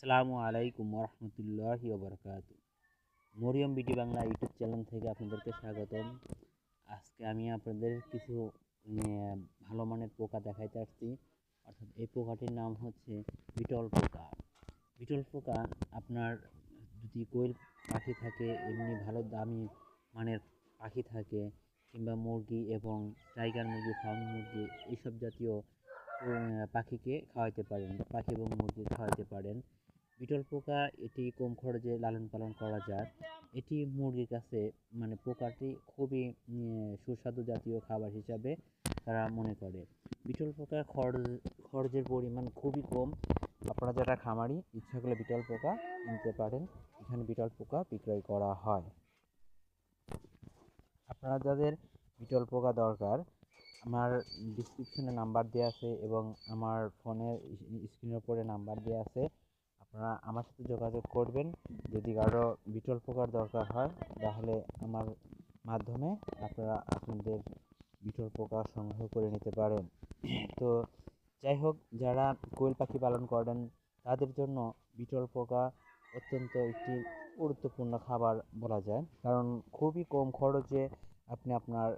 আসসালামু আলাইকুম রহমতুল্লাহি ওবরকাত। মরিয়ম বিটি বাংলা ইউটিউব চ্যানেল থেকে আপনাদেরকে স্বাগতম। আজকে আমি আপনাদের কিছু ভালো মানের পোকা দেখাইতে আসছি। অর্থাৎ এই পোকাটির নাম হচ্ছে বিটল পোকা। বিটল পোকা আপনার যদি কোয়েল পাখি থাকে, এমনি ভালো দামি মানের পাখি থাকে, কিংবা মুরগি এবং টাইগার মুরগি, ফার্ম মুরগি, এইসব জাতীয় পাখিকে খাওয়াইতে পারেন, পাখি এবং মুরগি খাওয়াইতে পারেন। বিটল পোকা, এটি কম খরচে লালন পালন করা যায়। এটি মুরগির কাছে মানে পোকাটি খুবই সুস্বাদু জাতীয় খাবার হিসাবে তারা মনে করে। বিটল পোকা খরচ, খরচের পরিমাণ খুবই কম। আপনারা যারা খামারি, ইচ্ছা করলে বিটল পোকা কিনতে পারেন। এখানে বিটল পোকা বিক্রয় করা হয়। আপনারা যাদের বিটল পোকা দরকার, আমার ডিসক্রিপশনে নাম্বার দেওয়া আছে এবং আমার ফোনের স্ক্রিনের উপরে নাম্বার দেওয়া আছে। আপনারা আমার সাথে যোগাযোগ করবেন। যদি কারও বিটল পোকার দরকার হয়, তাহলে আমার মাধ্যমে আপনারা আপনাদের বিটল পোকা সংগ্রহ করে নিতে পারেন। তো যাই হোক, যারা কোয়েল পাখি পালন করেন, তাদের জন্য বিটল পোকা অত্যন্ত একটি গুরুত্বপূর্ণ খাবার বলা যায়। কারণ খুবই কম খরচে আপনি আপনার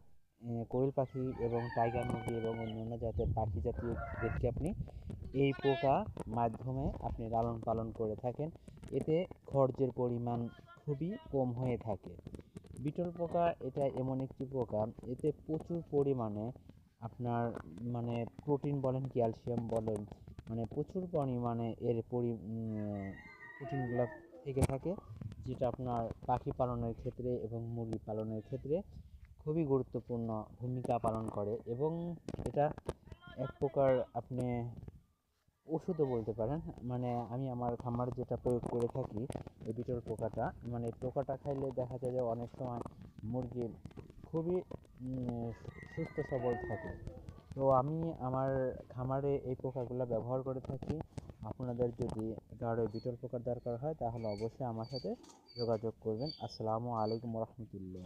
কোয়েল পাখি এবং টাইগার মুরগি এবং অন্যান্য জাতের পাখি জাতীয়দেরকে আপনি এই পোকা মাধ্যমে আপনি লালন পালন করে থাকেন। এতে খরচের পরিমাণ খুবই কম হয়ে থাকে। বিটল পোকা এটা এমন একটি পোকা, এতে প্রচুর পরিমাণে আপনার মানে প্রোটিন বলেন, ক্যালসিয়াম বলেন মানে প্রচুর পরিমাণে এর পরি প্রোটিনগুলো থেকে থাকে, যেটা আপনার পাখি পালনের ক্ষেত্রে এবং মুরগি পালনের ক্ষেত্রে খুবই গুরুত্বপূর্ণ ভূমিকা পালন করে এবং এটা এক প্রকার আপনি ওষুধও বলতে পারেন। মানে আমি আমার খামার যেটা প্রয়োগ করে থাকি, এই বিটল পোকাটা মানে পোকাটা খাইলে দেখা যায় যে অনেক সময় মুরগি খুবই সুস্থ সবল থাকে। তো আমি আমার খামারে এই পোকাগুলো ব্যবহার করে থাকি। আপনাদের যদি কারও বিটল পোকার দরকার হয়, তাহলে অবশ্যই আমার সাথে যোগাযোগ করবেন। আসসালামু আলাইকুম রহমতুল্লাহ।